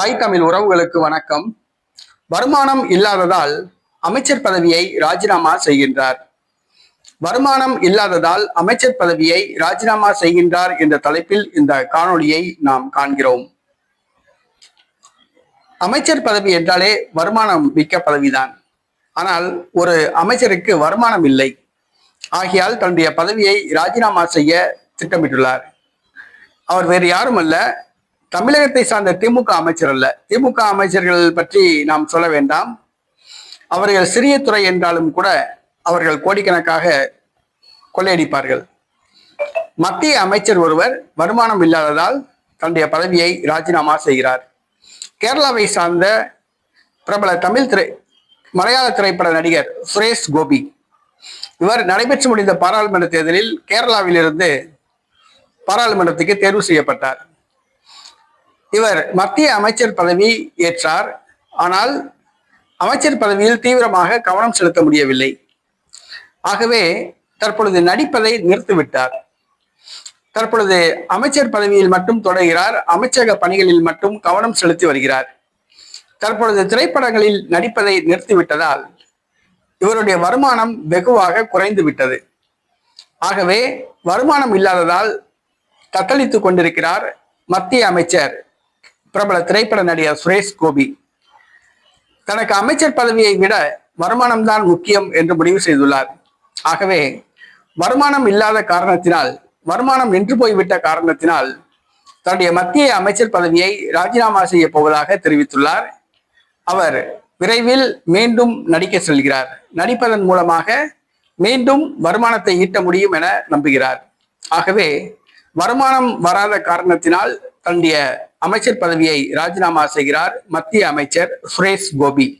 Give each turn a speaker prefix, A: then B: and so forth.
A: தாய் தமிழ் உறவுகளுக்கு வணக்கம். வருமானம் இல்லாததால் அமைச்சர் பதவியை ராஜினாமா செய்கின்றார். வருமானம் இல்லாததால் அமைச்சர் பதவியை ராஜினாமா செய்கின்றார் என்ற தலைப்பில் இந்த காணொளியை நாம் காண்கிறோம். அமைச்சர் பதவி என்றாலே வருமானம் மிக்க பதவிதான். ஆனால் ஒரு அமைச்சருக்கு வருமானம் இல்லை. ஆகையால் தன்னுடைய பதவியை ராஜினாமா செய்ய திட்டமிட்டுள்ளார். அவர் வேறு யாரும் அல்ல தமிழகத்தை சார்ந்த திமுக அமைச்சர் அல்ல. திமுக அமைச்சர்கள் பற்றி நாம் சொல்ல வேண்டாம். அவர்கள் சிறிய துறை என்றாலும் கூட அவர்கள் கோடிக்கணக்காக கொள்ளையடிப்பார்கள். மத்திய அமைச்சர் ஒருவர் வருமானம் இல்லாததால் தன்னுடைய பதவியை ராஜினாமா செய்கிறார். கேரளாவை சார்ந்த பிரபல தமிழ் திரை மலையாள திரைப்பட நடிகர் சுரேஷ் கோபி. இவர் நடைபெற்று முடிந்த பாராளுமன்ற தேர்தலில் கேரளாவிலிருந்து பாராளுமன்றத்துக்கு தேர்வு செய்யப்பட்டார். இவர் மத்திய அமைச்சர் பதவி ஏற்றார். ஆனால் அமைச்சர் பதவியில் தீவிரமாக கவனம் செலுத்த முடியவில்லை. ஆகவே தற்பொழுது நடிப்பதை நிறுத்திவிட்டார். தற்பொழுது அமைச்சர் பதவியில் மட்டும் தொடர்கிறார். அமைச்சக பணிகளில் மட்டும் கவனம் செலுத்தி வருகிறார். தற்பொழுது திரைப்படங்களில் நடிப்பதை நிறுத்திவிட்டதால் இவருடைய வருமானம் வெகுவாக குறைந்து விட்டது. ஆகவே வருமானம் இல்லாததால் தத்தளித்துக் கொண்டிருக்கிறார் மத்திய அமைச்சர் பிரபல திரைப்பட நடிகர் சுரேஷ் கோபி. தனக்கு அமைச்சர் பதவியை விட வருமானம் தான் முக்கியம் என்று முடிவு செய்துள்ளார். ஆகவே வருமானம் இல்லாத காரணத்தினால் வருமானம் நின்று போய்விட்ட காரணத்தினால் தன்னுடைய மத்திய அமைச்சர் பதவியை ராஜினாமா செய்ய போவதாக தெரிவித்துள்ளார். அவர் விரைவில் மீண்டும் நடிக்க செல்கிறார். நடிப்பதன் மூலமாக மீண்டும் வருமானத்தை ஈட்ட முடியும் என நம்புகிறார். ஆகவே வருமானம் வராத காரணத்தினால் தன்னுடைய அமைச்சர் பதவியை ராஜினாமா செய்கிறார் மத்திய அமைச்சர் சுரேஷ் கோபி.